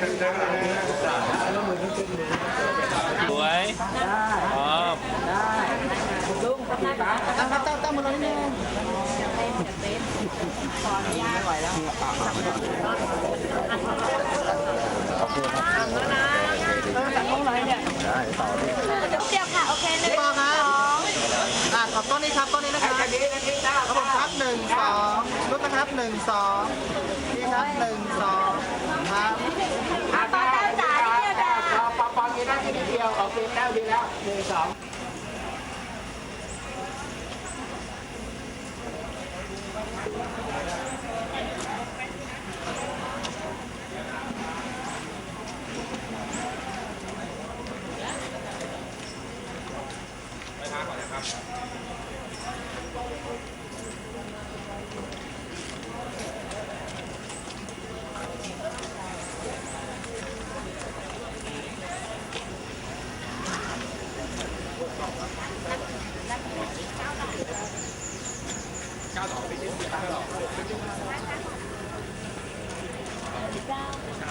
สวยพร้อมตั้งตั้งตั้งตั้งมือเรานิดนึงเดี๋ยวค่ะ โอเคหนึ่งสอองครับอ่าขอบต้นนี้ครับต้นนี้นะครับครับผมครับหนึ่งสองลุกนะครับหนึ่งสองนี่ครับหนึ่งสอง ครับอะปอแต้วจ๋าที่เดียวจ้าปอปอมีได้แค่นิดเดียวโอเคแต้วดีแล้วหนึ่งสอง 加多？飞机票？加多少？飞机票？加多少？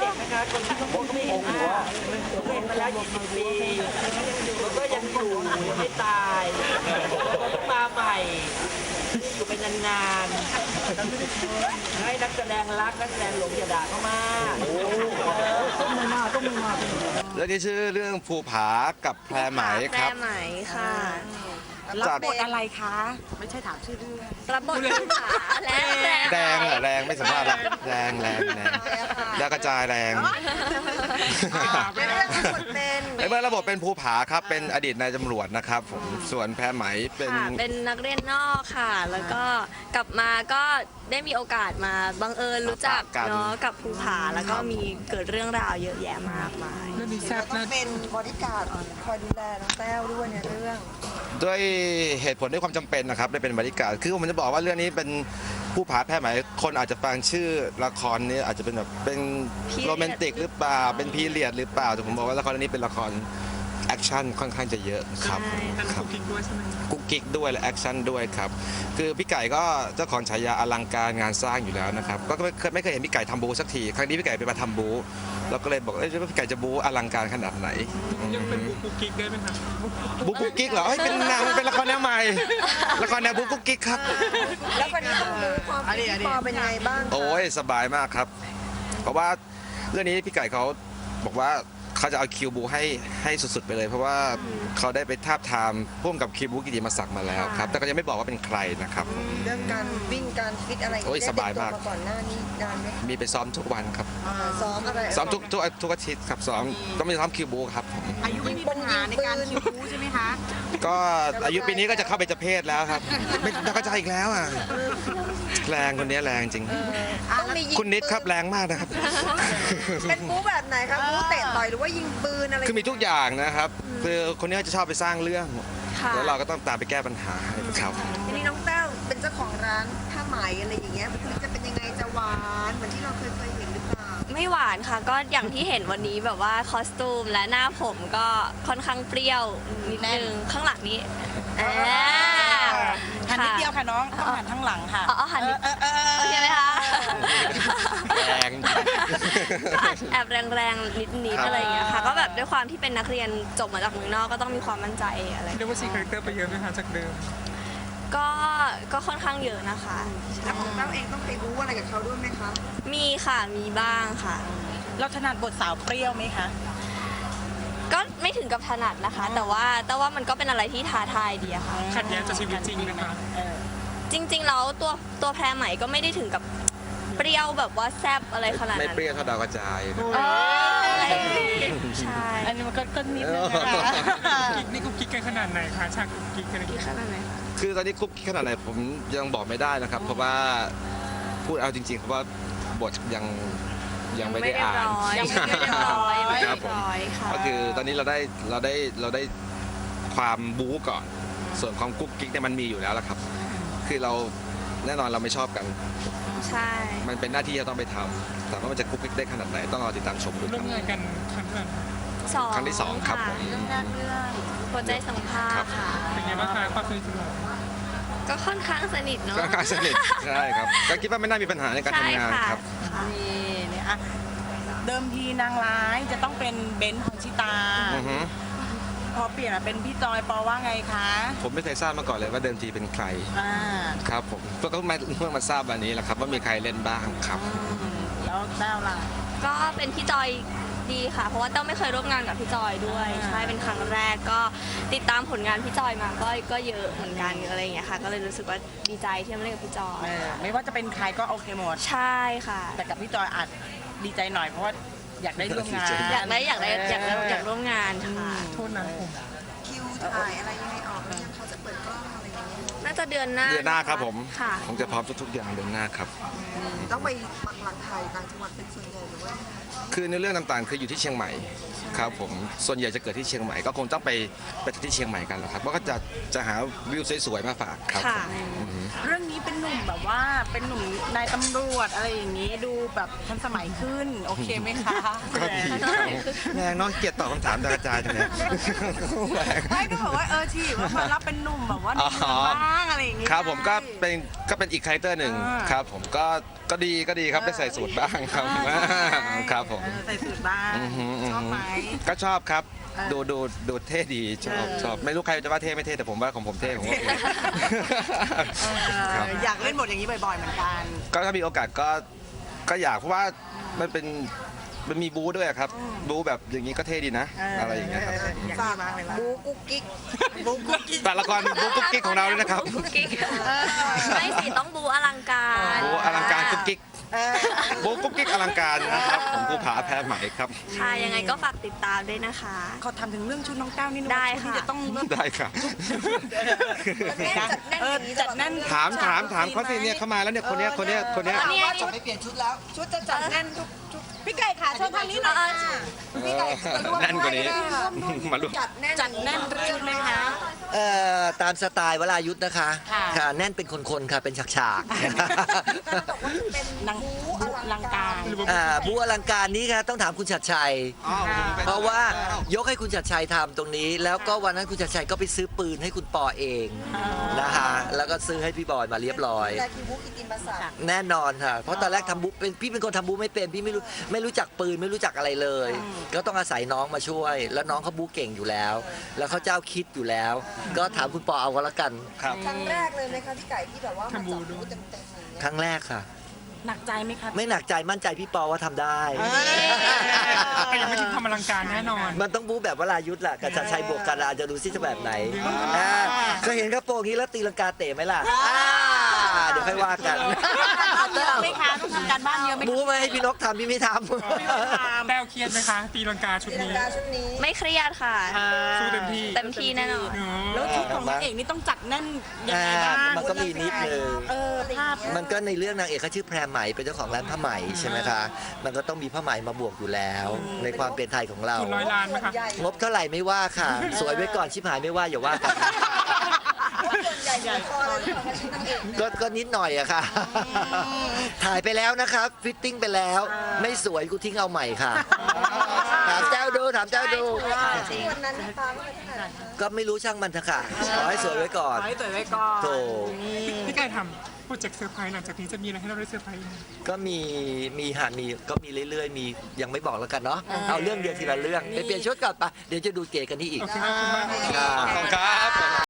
แล้ว20ปีมันก็ยังอยู่ไม่ตายต้องมาใหม่อยู่เป็นนานๆให้นักแสดงรักนักแสดงหลงอย่าด่าเข้ามาเรื่องนี้ชื่อเรื่องภูผากับแพรไหมครับแพรไหมค่ะจากบทอะไรคะ ไม่ใช่ถามชื่อเรื่องรับบทเป็นผาและแรงแดงเหรอแรงไม่สัมภาษณ์ละ แรงแรงแรงแล้วกระจายแรงในเรื่องรับบทเป็นในเมื่อระบบเป็นภูผาครับ เป็นอดีตนายตำรวจนะครับผมส่วนแพรไหมเป็นค่ะเป็นนักเรียนนอกค่ะ แล้วก็กลับมาก็ได้มีโอกาสมาบังเอิญรู้จักเนาะกับภูผาแล้วก็มีเกิดเรื่องราวเยอะแยะมากมายต้องเป็นบริการดคอยดูแลน้องแต้วด้วยในเรื่อง ด้วยเหตุผลด้วยความจำเป็นนะครับได้เป็นบริการคือผมจะบอกว่าเรื่องนี้เป็นผู้ผาแพร่ไหมคนอาจจะฟังชื่อละครนี้อาจจะเป็นแบบเป็น Period โรแมนติกหรือเปล่าเป็นพีเรียดหรือเปล่าแต่ผมบอกว่าละครเรื่องนี้เป็นละคร แอคชั่นค่อนข้างจะเยอะครับใช่ครับกุ๊กกิ๊กด้วยและแอคชั่นด้วยครับคือพี่ไก่ก็เจ้าของฉายาอลังการงานสร้างอยู่แล้วนะครับก็ไม่เคยไม่เคยเห็นพี่ไก่ทำบูสักทีครั้งนี้พี่ไก่ไปมาทำบูเราก็เลยบอกเอ้ยพี่ไก่จะบูอลังการขนาดไหนยังเป็นบูกุ๊กกิ๊กได้ไหมครับบูกุ๊กกิ๊กเหรอเฮ้ยเป็นหนังเป็นละครแนวใหม่ละครแนวบูกุ๊กกิ๊กครับแล้ววันนี้ต้องรู้ความเป็นพี่ปอเป็นยังไงบ้างคะโอ้ยสบายมากครับ เพราะว่าเรื่องนี้พี่ไก่เขาบอกว่า เขาจะเอาคิวบูให้ให้สุดๆไปเลย เพราะว่าเขาได้ไปทาบทามพ่วงกับคิวบูกิติมาศักดิ์มาแล้วครับ แต่ก็ยังไม่บอกว่าเป็นใครนะครับ เรื่องการวิ่งการฟิตอะไรโอ้ยได้สบายมาก เตรีตัวก่อนหน้านี้นานไหมมีไปซ้อมทุกวันครับ อ่าซ้อมอะไรซ้อมทุกทุกทุกอาทิตย์ครับซ้อมต้องมีซ้อมคิวบูครับผมอายุไม่มีปัญหาในการคิวบูใช่ไหมคะ ก็อายุปีนี้ก็จะเข้าไปจะเพศแล้วครับ ไม่ต้องกระจายอีกแล้วอะแรงคนนี้แรงจริง ต้องมียิงคุณนิดครับแรงมากนะครับ เป็นบูแบบไหนครับบูเตะต่อยหรือว่ายิงปืนอะไร คือมีทุกอย่างนะครับคือคนนี้เขาจะชอบไปสร้างเรื่องค่ะ แล้วเราก็ต้องตามไปแก้ปัญหาให้ครับทีนี้น้องแต้วเป็นเจ้าของร้านผ้าไหมอะไรอย่างเงี้ยคือจะเป็นยังไงจะหวานเหมือนที่เราเคยเคยเห็นหรือเปล่าไม่หวานค่ะ ก็อย่างที่เห็นวันนี้แบบว่าคอสตูมและหน้าผมก็ค่อนข้างเปรี้ยวนิดนึงข้างหลังนี้อ่าหันนิดเดียวค่ะน้องต้องหันข้างหลังค่ะอ๋ออ๋อหันนิด เออเออเออโอเคไหมคะ แรงก็อาจแอบแรงๆนิดครับๆอะไรอย่างเงี้ยค่ะก็แบบด้วยความที่เป็นนักเรียนจบมาจากเมืองนอกก็ต้องมีความมั่นใจอะไรเรียกว่าซีคาแรคเตอร์ไปเยอะไหมคะจากเดิม ก็ก็ค่อนข้างเยอะนะคะแล้วของแต้วเองต้องไปบูอะไรกับเขาด้วยไหมคะมีค่ะมีบ้างค่ะ เราถนัดบทสาวเปรี้ยวไหมคะ ก็ไม่ถึงกับถนัดนะคะ แต่ว่าแต่ว่ามันก็เป็นอะไรที่ท้าทายดีอะค่ะ ขัดแย้งจากชีวิตจริงนะคะเออจริงๆแล้วตัวตัวแพรใหม่ก็ไม่ได้ถึงกับ เปรี้ยวแบบว่าแซบอะไรขนาดไม่นั้นเปรี้ยวเท่าดาวกระจายนะ เอ้ยใช่ อันนี้มันก็ก็นิดนึงนะคะกิ๊กนี่กุ๊กกิ๊กกันขนาดไหนคะฉากกุ๊กกิ๊กกันกี่ขนาดไหนคะคือตอนนี้คุกกี้ขนาดไหนผมยังบอกไม่ได้นะครับ เพราะว่าพูดเอาจริงๆเพราะว่าบทยังยังไม่ได้อ่าน ยังไม่เรียบร้อยยังไม่คเรีรัยบบผมร้อยค่ะก็คือตอนนี้เราได้เราได้เราได้ความบู๊ก่อน ส่วนความกุ๊กกิ๊กเนี่ยมันมีอยู่แล้วละครับ คือเรา แน่นอนเราไม่ชอบกัน ใช่ มันเป็นหน้าที่ที่เราต้องไปทำแต่ว่ามันจะกุ๊กกิ๊กได้ขนาดไหนต้องรอติดตามชมดูคร่วรับมงานกันครั้งแรกสองครั้งที่สองครับผมเรื่องแรกเรื่องหัวใจสัมภาษณ์ค่ะเป็นไงบ้างคะความสนิทสนมก็ค่อนข้างสนิทเนาะก็การสนิทใช่ครับก็คิดว่าไม่น่ามีปัญหาในการใช่ทำงานค่ะครับค่ะ นี่เนี่ยอะเดิมทีนางร้ายจะต้องเป็นเบนซ์พรชิตา อือฮึ พอเปลี่ยนมาเป็นพี่จอยปอว่าไงคะผมไม่เคยทราบมาก่อนเลยว่าเดิมทีเป็นใครอ่าครับผมก็เพิ่งมาเพิ่งมาทราบวันนี้แหละครับ ว่ามีใครเล่นบ้างครับอืมแล้วแต้วล่ะ ก็เป็นพี่จอยดีค่ะ เพราะว่าเต้าไม่เคยร่วมงานกับพี่จอยด้วย อ่า ใช่เป็นครั้งแรกก็ติดตามผลงานพี่จอยมาก็ก็เยอะเหมือนกันอะไรอย่างเงี้ยค่ะ ก็เลยรู้สึกว่าดีใจที่ได้มาเล่นกับพี่จอยเออไม่ว่าจะเป็นใครก็โอเคหมด ใช่ค่ะ แต่กับพี่จอยอาจดีใจหน่อยเพราะว่า อยากได้ร่วมงานอยากได้อยากได้อยากได้อยากร่วมงานค่ะ โทษนะผม คิวถ่ายอะไรยังไงออก จะเดือนหน้าเดือนหน้าครับผมค่ะผมจะพร้อมทุกๆอย่างเดือนหน้าครับ ต้องไปปักหลักถ่ายต่างจังหวัดเป็นส่วนใหญ่หรือว่าคือในเรื่องต่างๆคืออยู่ที่เชียงใหม่ครับผมส่วนใหญ่จะเกิดที่เชียงใหม่ก็คงต้องไปไปที่เชียงใหม่กันแหละครับเพราะก็จะจะหาวิวสวยๆมาฝากครับค่ะ ผมเรื่องนี้เป็นหนุ่มแบบว่าเป็นหนุ่มนายตำรวจอะไรอย่างนี้ดูแบบทันสมัยขึ้น โอเคไหมคะก็ดีครับแรงเน้องเกียรติตอบคำถามดาวกระจายจังเลยแรงไม่ก็แบบว่าเออที่ว่ามารับเป็นหนุ่มแบบว่าหนุ่มอ๋อบ้างอะไรอย่างงี้ครับผมก็เป็นก็เป็นอีกคาแรคเตอร์หนึ่งอ่า ครับผมก็ก็ดีก็ดีครับได้ใส่สูตรบ้างครับอ่าใช่ครับผม เออใส่สูตรบ้างอือหืออือหือ ชอบไหม ก็ชอบครับดูดูดูเท่ดีชอบชอบไม่รู้ใครจะว่าเท่ไม่เท่แต่ผมว่าของผมเท่ผมโอเคครับอยากเล่นบทอย่างนี้บ่อยๆเหมือนกัน ก็ถ้ามีโอกาสก็ก็อยากเพราะว่ามันเป็น มันมีบู๊ด้วยอะครับ บู๊แบบอย่างนี้ก็เท่ดีนะ อะไรอย่างเงี้ยครับ อยากมากเลยบูกุ๊กกิ๊กบุ๊กกุ๊กกิ๊กแต่ละครบู๊กุ๊กกิ๊กของเราด้วยนะครับ กุ๊กกิ๊กไม่สิต้องบูอลังการ บู๊อลังการกุ๊กกิ๊ก บู๊กุ๊กกิ๊กอลังการนะครับผมภูผาแพ้ไหมครับ ค่ะยังไงก็ฝากติดตามด้วยนะคะ ขอทำถึงเรื่องชุดน้องแต้วนิดนึงได้ว่าชุค่ะนี้จะต้องเลือกได้ค่ะเออจัดแน่นถามถามถามเขาสิเนี่ยเข้ามาแล้วเนี่ยคนเนี้ยคนเนี้ยคนเนี้ยเนี่ยจะไม่เปลี่ยนชุดแล้ว ชุดจะจัดแน่นทุกชุดพี่ไก่ขาโชว์ทางนี้หน่อยพี่ไก่จะร่วมแน่นกว่านี้มาร่วม จัดแน่นจัดแน่นชุดไหมคะ เอ่อตามสไตล์วรายุทธ์นะคะค่ะค่ะ แน่นเป็นคนๆค่ะเป็นฉากๆ บอกว่าเป็นนางบูบุอลัลังงกาการรอ่าบูอลังการนี้ค่ะต้องถามคุณชัดชัยเพราะว่ายกให้คุณชัดชัยทำตรงนี้ แล้วก็วันนั้นคุณชัดชัยก็ไปซื้อปืนให้คุณปอเองนะคะแล้วก็ซื้อให้พี่บอยมาเรียบร้อยแต่คือบูกิติมาศักดิ์แน่นอนค่ะ เพราะตอนแรกทำบุเป็นพี่เป็นคนทำบุไม่เป็นพี่ไม่รู้ไม่รู้จักปืนไม่รู้จักอะไรเลย ก็ต้องอาศัยน้องมาช่วย แล้วน้องเขาบูเก่งอยู่แล้ว แล้วเขาเจ้าคิดอยู่แล้ว ก็ถามคุณปอเอาก็แล้วกัน ครับ ครั้งแรกเลยไหมคะพี่ไก่ที่แบบว่ามาจับบูเต็มๆอย่างเงี้ยครั้งแรกค่ะ หนักใจไหมคะไม่หนักใจมั่นใจพี่ปอว่าทำได้แต่ยังไม่ถึงทำอลังการแน่นอน มันต้องบูแบบวรายุทธ์แหละกับชัดชัยบวกกันอาจจะดูซิจะแบบไหนอ่าเคยเห็นกระโปรงนี้แล้วตีลังกาเตะไหมล่ะอ่าเดี๋ยวค่อยว่ากัน ต้องทำการบ้านเยอะไหมบูไหมให้พี่นกทำพี่ไม่ทำแต้วเครียดไหมคะตีลังกาชุดตีลังนี้กาชุดนี้ไม่เครียดค่ะ สู้เต็มที่เต็มที่แน่นอนเนอะแล้วชุดของนางเอกนี่ต้องจัดแน่นยังไงบ้างอ่ามันก็มีนิดนึงเออภาพมันก็ในเรื่องนางเอกเขาชื่อแพรไหมเป็นเจ้าของร้านผ้าไหมใช่ไหมคะ มันก็ต้องมีผ้าไหมมาบวกอยู่แล้ว ในความเป็นไทยของเราคุณร้อยล้านไหมคะใหญ่งบเท่าไหร่ไม่ว่าค่ะ สวยไว้ก่อนชิบหายไม่ว่าอย่าว่ากันส่วนใหญ่หัวคอเลยของชุดนางเอกก็ก็นิดหน่อยอะค่ะ ถ่ายไปแล้วนะครับ ฟิตติ้งไปแล้ว ไม่สวยกูทิ้งเอาใหม่ค่ะ ถามเจ้าดู ถามเจ้าดู วันนั้นปาก็ไปที่ไหนคะก็ไม่รู้ช่างมันเถอะค่ะ ขอให้สวยไว้ก่อน ขอให้สวยไว้ก่อน โถพี่ไก่ทำโปรเจกต์เซอร์ไพรส์หลังจากนี้จะมีอะไรให้เราได้เซอร์ไพรส์อีกไหมก็มีมีหามีก็มีเรื่อยๆ มียังไม่บอกแล้วกันเนาะ เอาเรื่องเดียวทีละเรื่อง ไปเปลี่ยนชุดก่อนปะเดี๋ยวจะดูเก๋กันที่อีก โอเคขอบคุณมากค่ะครับ